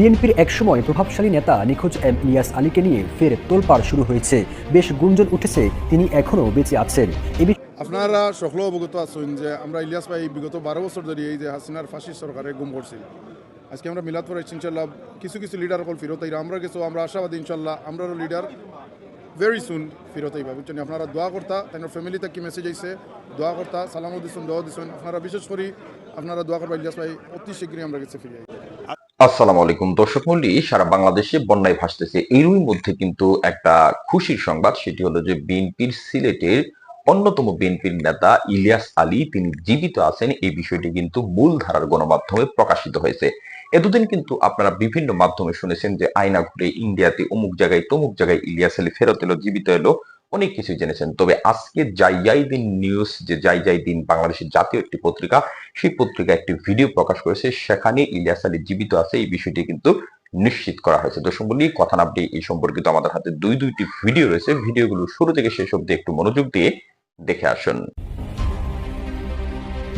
বিএনপির একসময় প্রভাবশালী নেতা নিখোঁজ এম ইলিয়াস আলীকে নিয়ে ফের তোলপাড় শুরু হয়েছে। বেশ গুঞ্জন উঠেছে, তিনি এখনও বেঁচে আছেন। আপনারা সকলেও অবগত আছেন যে আমরা ইলিয়াস ভাই বিগত বারো বছর ধরে এই যে হাসিনার ফাঁসি সরকারে গুম করছিল। আজকে আমরা মিলাদ পরে ইনশাল্লাহ কিছু কিছু লিডার কল ফিরত আমরা কিছু, আমরা আশাবাদী ইনশাল্লাহ আমরাও লিডার ভেরি সুন ফিরত আইবা। বুঝছেন আপনারা দোয়া করতা তাদের ফ্যামিলিতে কি মেসেজ আইছে, দোয়া কর্তা সালামও দিচ্ছেন দোয়া দিচ্ছেন আপনারা বিশেষ করে আপনারা দোয়া করবা ইলিয়াস ভাই, অতি শীঘ্রই আমরা কাছে ফিরে আই আসসালামু আলাইকুম। দর্শক মন্ডলী, সারা বাংলাদেশে বন্যায় ভাসতেছে। এরই মধ্যে কিন্তু একটা খুশির সংবাদ, সেটি হলো যে বিএনপির সিলেটের অন্যতম বিএনপির নেতা ইলিয়াস আলী, তিনি জীবিত আছেন। এই বিষয়টি কিন্তু মূলধারার গণমাধ্যমে প্রকাশিত হয়েছে। এতদিন কিন্তু আপনারা বিভিন্ন মাধ্যমে শুনেছেন যে আয়না ঘুরে ইন্ডিয়াতে অমুক জায়গায় তমুক জায়গায় ইলিয়াস আলী ফেরত এলো, জীবিত এলো। অনেক কিছু জেনেছেন। তবে আজকে যাই যাই দিন নিউজ যে যাই যাই দিন বাংলাদেশের জাতীয় একটি পত্রিকা, সেই পত্রিকা একটি ভিডিও প্রকাশ করেছে। সেখানে ইলিয়াস আলী জীবিত আছে। এই বিষয়টি কিন্তু নিশ্চিত করা হয়েছে। দর্শক বলি কথা না এই সম্পর্কিত আমাদের হাতে দুই, দুইটি ভিডিও রয়েছে। ভিডিওগুলো শুরু থেকে শেষ অব্দি একটু মনোযোগ দিয়ে দেখে আসুন।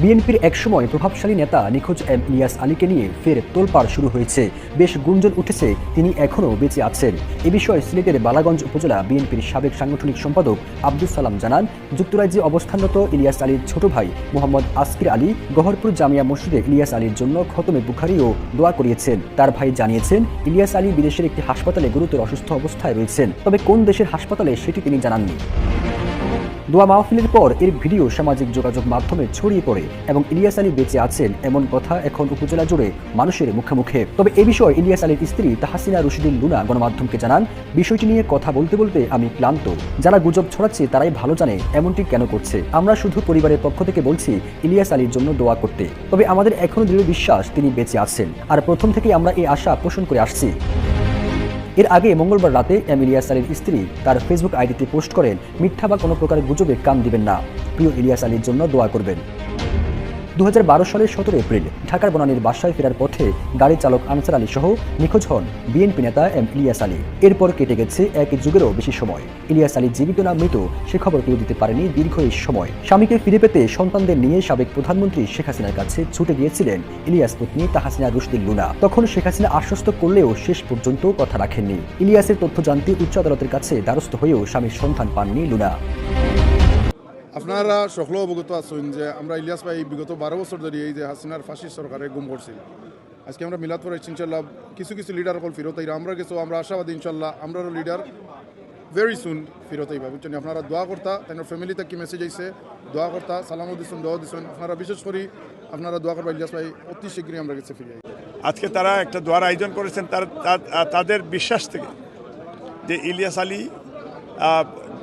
বিএনপির একসময় প্রভাবশালী নেতা নিখোঁজ এম ইলিয়াস আলীকে নিয়ে ফের তোলপাড় শুরু হয়েছে। বেশ গুঞ্জন উঠেছে, তিনি এখনও বেঁচে আছেন। এ বিষয়ে সিলেটের বালাগঞ্জ উপজেলা বিএনপির সাবেক সাংগঠনিক সম্পাদক আব্দুল সালাম জানান, যুক্তরাজ্যে অবস্থানরত ইলিয়াস আলীর ছোট ভাই মোহাম্মদ আসকির আলী গহরপুর জামিয়া মসজিদে ইলিয়াস আলীর জন্য খতমে বুখারিও দোয়া করিয়েছেন। তার ভাই জানিয়েছেন, ইলিয়াস আলী বিদেশের একটি হাসপাতালে গুরুতর অসুস্থ অবস্থায় রয়েছেন। তবে কোন দেশের হাসপাতালে সেটি তিনি জানাননি। দোয়া মাহফিলের পর এর ভিডিও সামাজিক যোগাযোগ মাধ্যমে ছড়িয়ে পড়ে এবং ইলিয়াস আলী বেঁচে আছেন এমন কথা এখন উপজেলা জুড়ে মানুষের মুখে মুখে। তবে এ বিষয়ে ইলিয়াস আলীর স্ত্রী তাহাসিনা রশিদুল লুনা গণমাধ্যমকে জানান, বিষয়টি নিয়ে কথা বলতে বলতে আমি ক্লান্ত। যারা গুজব ছড়াচ্ছে তারাই ভালো জানে এমনটি কেন করছে। আমরা শুধু পরিবারের পক্ষ থেকে বলছি ইলিয়াস আলীর জন্য দোয়া করতে। তবে আমাদের এখনও দৃঢ় বিশ্বাস তিনি বেঁচে আছেন। আর প্রথম থেকেই আমরা এই আশা পোষণ করে আসছি। এর আগে মঙ্গলবার রাতে এম আলীর স্ত্রী তার ফেসবুক আইডিতে পোস্ট করেন, মিথ্যা বা কোনো প্রকার গুজবে কান দিবেন না। প্রিয় ইলিয়াস আলীর জন্য দোয়া করবেন। দু হাজার বারো সালের সতেরো এপ্রিল ঢাকার বনানীর বাসায় ফেরার পথে গাড়ি চালক আনসার আলী সহ নিখোঁজ হন বিএনপি নেতা এম ইলিয়াস আলী। এরপর কেটে গেছে এক যুগেরও বেশি সময়। ইলিয়াস আলী জীবিত না মৃত, সে খবর কেউ দিতে পারেনি দীর্ঘ এই সময়। স্বামীকে ফিরে পেতে সন্তানদের নিয়ে সাবেক প্রধানমন্ত্রী শেখ হাসিনার কাছে ছুটে গিয়েছিলেন ইলিয়াস পত্নী তাহাসিনা রুশদিন লুনা। তখন শেখ হাসিনা আশ্বস্ত করলেও শেষ পর্যন্ত কথা রাখেননি। ইলিয়াসের তথ্য জানতে উচ্চ আদালতের কাছে দ্বারস্থ হয়েও স্বামীর সন্ধান পাননি লুনা। আপনারা সকল অবগত আছেন যে আমরা ইলিয়াস ভাই বিগত বারো বছর ধরে এই যে হাসিনার ফাঁসি সরকারে গুম করছিল আজকে আমরা মিলাদ পরে ইনশাল্লাহ কিছু কিছু লিডার কল ফিরত আইরা আমরা কিছু, আমরা আশাবাদী ইনশাল্লাহ আমরাও লিডার ভেরি সুন ফিরত আইবা। বুঝছেন আপনারা দোয়া কর্তা তাদের ফ্যামিলিতে কি মেসেজ আইছে? দোয়া করতা সালামও দিচ্ছেন দোয়া দিচ্ছেন আপনারা বিশেষ করে আপনারা দোয়া করবা ইলিয়াস ভাই, অতি শীঘ্রই আমরা কাছে ফিরে আজকে তারা একটা দোয়ার আয়োজন করেছেন তার, তাদের বিশ্বাস থেকে যে ইলিয়াস আলী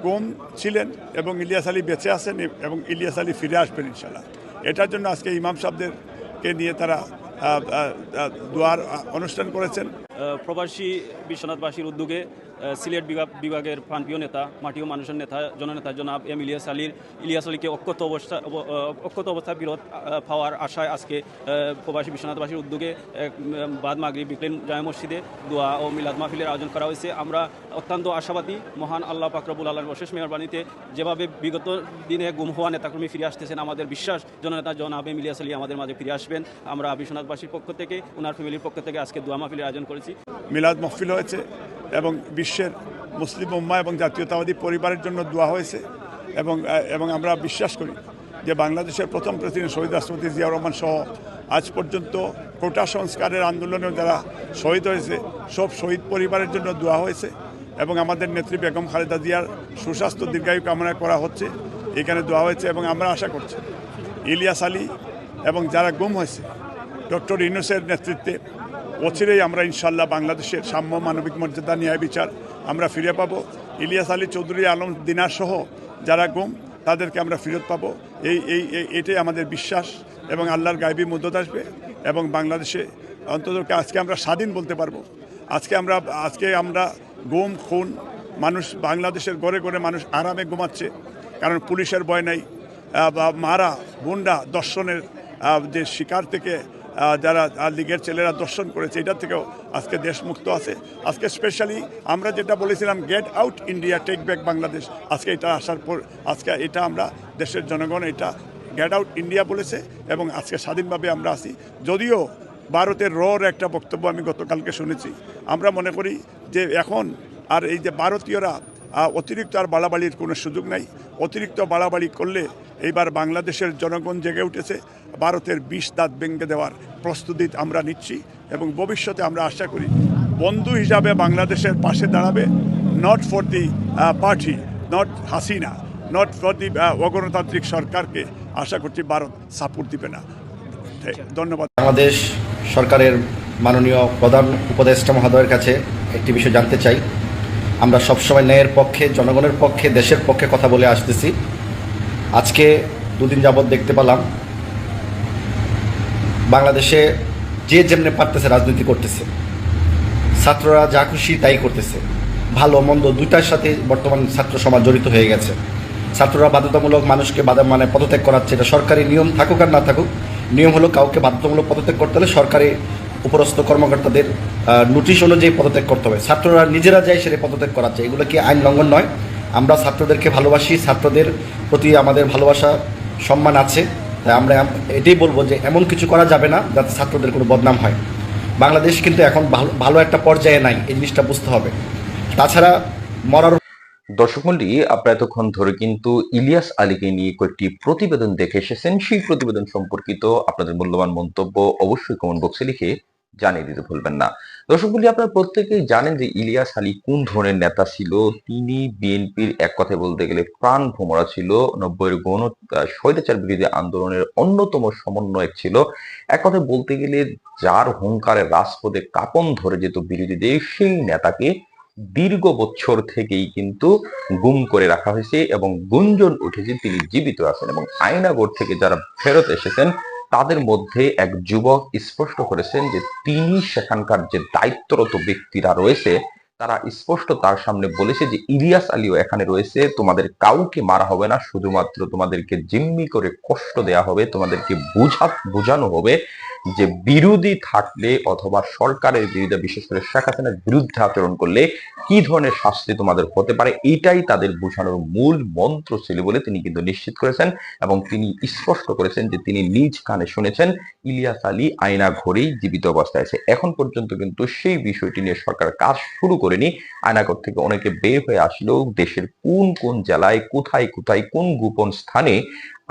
গুম ছিলেন এবং ইলিয়াস আলী বেঁচে আছেন এবং ইলিয়াস আলী ফিরে আসবেন ইনশাল্লাহ এটার জন্য আজকে ইমাম সাহেবদেরকে নিয়ে তারা দোয়ার অনুষ্ঠান করেছেন। প্রবাসী বিশ্বনাথবাসীর উদ্যোগে সিলেট বিভাগ, বিভাগের প্রান্তীয় নেতা মাটি ও মানুষের নেতা, জননেতা জনাব এম ইলিয়াস আলীর, ইলিয়াস আলীকে অক্ষত অবস্থা অক্ষত অবস্থা বিরোধ পাওয়ার আশায় আজকে প্রবাসী বিশ্বনাথবাসীর উদ্যোগে বাদ মাগরি বিকলেন জায় মসজিদে দোয়া ও মিলাদ মাহফিলের আয়োজন করা হয়েছে। আমরা অত্যন্ত আশাবাদী, মহান আল্লাহ পাকরবুল আল্লাহর অশেষ মেহরবানিতে যেভাবে বিগত দিনে গুম হওয়া নেতাকর্মী ফিরে আসতেছেন, আমাদের বিশ্বাস, জননেতা জনাব এম ইলিয়াস আলী আমাদের মাঝে ফিরে আসবেন। আমরা বিশ্বনাথবাসীর পক্ষ থেকে ওনার ফ্যামিলির পক্ষ থেকে আজকে দোয়া মাহফিলের আয়োজন করেছি। মিলাদ মহফিল হয়েছে এবং বিশ্বের মুসলিম উম্মা এবং জাতীয়তাবাদী পরিবারের জন্য দোয়া হয়েছে এবং এবং আমরা বিশ্বাস করি যে বাংলাদেশের প্রথম প্রেসিডেন্ট শহীদ রাষ্ট্রপতি জিয়াউর রহমান সহ আজ পর্যন্ত কোটা সংস্কারের আন্দোলনে যারা শহীদ হয়েছে, সব শহীদ পরিবারের জন্য দোয়া হয়েছে এবং আমাদের নেত্রী বেগম খালেদা জিয়ার সুস্বাস্থ্য দীর্ঘায়ু কামনা করা হচ্ছে, এখানে দোয়া হয়েছে এবং আমরা আশা করছি। ইলিয়াস আলী এবং যারা গুম হয়েছে, ডক্টর ইউনুসের নেতৃত্বে অচিরেই আমরা ইনশাল্লাহ বাংলাদেশের সাম্য মানবিক মর্যাদা ন্যায় বিচার আমরা ফিরে পাবো। ইলিয়াস আলী চৌধুরী আলম দিনার সহ যারা গুম, তাদেরকে আমরা ফেরত পাবো। এই এই এটাই আমাদের বিশ্বাস এবং আল্লাহর গাইবী মদত আসবে এবং বাংলাদেশে অন্তত আজকে আমরা স্বাধীন বলতে পারব। আজকে আমরা আজকে আমরা গুম, খুন, মানুষ বাংলাদেশের গড়ে গড়ে মানুষ আরামে ঘুমাচ্ছে। কারণ পুলিশের ভয় নাই। মারা, গুন্ডা, দর্শনের যে শিকার থেকে যারা লীগের ছেলেরা দর্শন করেছে, এটার থেকেও আজকে দেশ মুক্ত আছে। আজকে স্পেশালি আমরা যেটা বলেছিলাম get out India take back Bangladesh আজকে এটা আসার পর, আজকে এটা আমরা দেশের জনগণ এটা গেট আউট ইন্ডিয়া বলেছে এবং আজকে স্বাধীনভাবে আমরা আছি। যদিও ভারতের রর একটা বক্তব্য আমি গতকালকে শুনেছি। আমরা মনে করি যে এখন আর এই যে ভারতীয়রা অতিরিক্ত আর বাড়াবাড়ির কোনো সুযোগ নাই। অতিরিক্ত বাড়াবাড়ি করলে এইবার বাংলাদেশের জনগণ জেগে উঠেছে। ভারতের বিষ দাঁত ভেঙে দেওয়ার প্রস্তুতি আমরা নিচ্ছি এবং ভবিষ্যতে আমরা আশা করি বন্ধু হিসাবে বাংলাদেশের পাশে দাঁড়াবে not for the party not Hasina not for the অগণতান্ত্রিক সরকারকে আশা করছি ভারত সাপোর্ট দিবে না। ধন্যবাদ। বাংলাদেশ সরকারের মাননীয় প্রধান উপদেষ্টা মহোদয়ের কাছে একটি বিষয় জানতে চাই। আমরা সবসময় ন্যায়ের পক্ষে, জনগণের পক্ষে, দেশের পক্ষে কথা বলে আসতেছি। আজকে দুদিন যাবৎ দেখতে পেলাম বাংলাদেশে যে যেমনে পারতেছে রাজনীতি করতেছে, ছাত্ররা যা খুশি তাই করতেছে। ভালো, মন্দ দুইটার সাথে বর্তমান ছাত্র সমাজ জড়িত হয়ে গেছে। ছাত্ররা বাধ্যতামূলক মানুষকে বাধা মানে পদত্যাগ করাচ্ছে। এটা সরকারি নিয়ম থাকুক আর না থাকুক, নিয়ম হলো কাউকে বাধ্যতামূলক পদত্যাগ করতে হলে সরকারি উপরস্থ কর্মকর্তাদের নোটিশ অনুযায়ী পদত্যাগ করতে হবে। ছাত্ররা নিজেরা যায় সেটা পদত্যাগ করাচ্ছে। এগুলো কি আইন লঙ্ঘন নয়? আমরা ছাত্রদেরকে ভালোবাসি। ছাত্রদের প্রতি আমাদের ভালোবাসা, সম্মান আছে। আমরা এটাই বলব যে এমন কিছু করা যাবে না যাতে ছাত্রদের কোনো বদনাম হয়। বাংলাদেশ কিন্তু এখন ভালো ভালো একটা পর্যায়ে নাই, এই জিনিসটা বুঝতে হবে। তাছাড়া মরার দর্শক মন্ডলী আপনারা এতক্ষণ ধরে কিন্তু ইলিয়াস আলীকে নিয়ে কয়েকটি প্রতিবেদন দেখে এসেছেন। সেই প্রতিবেদন সম্পর্কিত আপনাদের মূল্যবান মন্তব্য অবশ্যই কমেন্ট বক্সে লিখে জানিয়ে দিতে ভুলবেন না। দর্শক মন্ডলী আপনারা প্রত্যেকেই জানেন যে ইলিয়াস আলী কোন ধরনের নেতা ছিল? তিনি বিএনপির এক কথায় বলতে গেলে প্রাণ ভোমরা ছিল, নব্বইয়ের গণ স্বৈরাচার বিরোধী আন্দোলনের অন্যতম সমন্বয়ক ছিল। এক কথায় বলতে গেলে যার হুঙ্কারে রাজপথে কাপন ধরে যেত বিরোধীদের সেই নেতাকে দীর্ঘ বছর থেকেই কিন্তু গুম করে রাখা হয়েছে এবং গুঞ্জন উঠেছে তিনি জীবিত আছেন এবং আয়নাগড় থেকে যারা ফেরত এসেছেন তাদের মধ্যে এক যুবক স্পষ্ট করেছেন যে তিনি সেখানকার যে দায়িত্বরত ব্যক্তিরা রয়েছে তারা স্পষ্ট তার সামনে বলেছে যে ইলিয়াস আলীও এখানে রয়েছে, তোমাদের কাউকে মারা হবে না, শুধুমাত্র তোমাদেরকে জিম্মি করে কষ্ট দেয়া হবে, তোমাদেরকে বুঝা, বোঝানো হবে যে বিরোধী থাকলে অথবা সরকারের বিরুদ্ধে, বিশেষ করে শেখ হাসিনার বিরুদ্ধে আচরণ করলে কি ধরনের শাস্তি তোমাদের হতে পারে এটাই তাদের বোঝানোর মূল মন্ত্র ছিল বলে তিনি কিন্তু নিশ্চিত করেছেন এবং তিনি স্পষ্ট করেছেন যে তিনি নিজ কানে শুনেছেন, ইলিয়াস আলী আয়না ঘরেই জীবিত অবস্থায় আছে। এখন পর্যন্ত কিন্তু সেই বিষয়টি নিয়ে সরকার কাজ শুরু করেনি। আয়নাঘর থেকে অনেকে বের হয়ে আসলেও দেশের কোন কোন জেলায়, কোথায় কোথায়, কোন গোপন স্থানে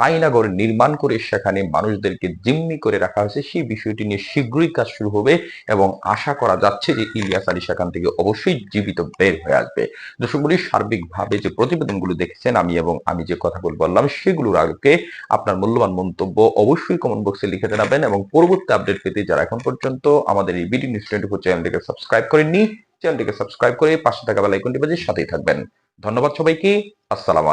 আয়নাগর নির্মাণ করে সেখানে মানুষদেরকে জিম্মি করে রাখা হয়েছে, সেই বিষয়টি নিয়ে শীঘ্রই কাজ শুরু হবে এবং আশা করা যাচ্ছে যে ইলিয়াস আলী সেখান থেকে অবশ্যই জীবিত বের হয়ে আসবে। দর্শকগুলি সার্বিকভাবে যে প্রতিবেদনগুলো দেখেছেন আমি এবং আমি যে কথাগুলো বললাম, সেগুলোর আগে আপনার মূল্যবান মন্তব্য অবশ্যই কমেন্ট বক্সে লিখে জানাবেন এবং পরবর্তী আপডেট পেতে যারা এখন পর্যন্ত আমাদের এই বিডি নিউজ টোয়েন্টি ফোর চ্যানেলটিকে সাবস্ক্রাইব করেননি চ্যানেলটিকে সাবস্ক্রাইব করে পাশে থাকা বেল আইকনটি বাজিয়ে সাথেই থাকবেন। ধন্যবাদ সবাইকে। আসসালাম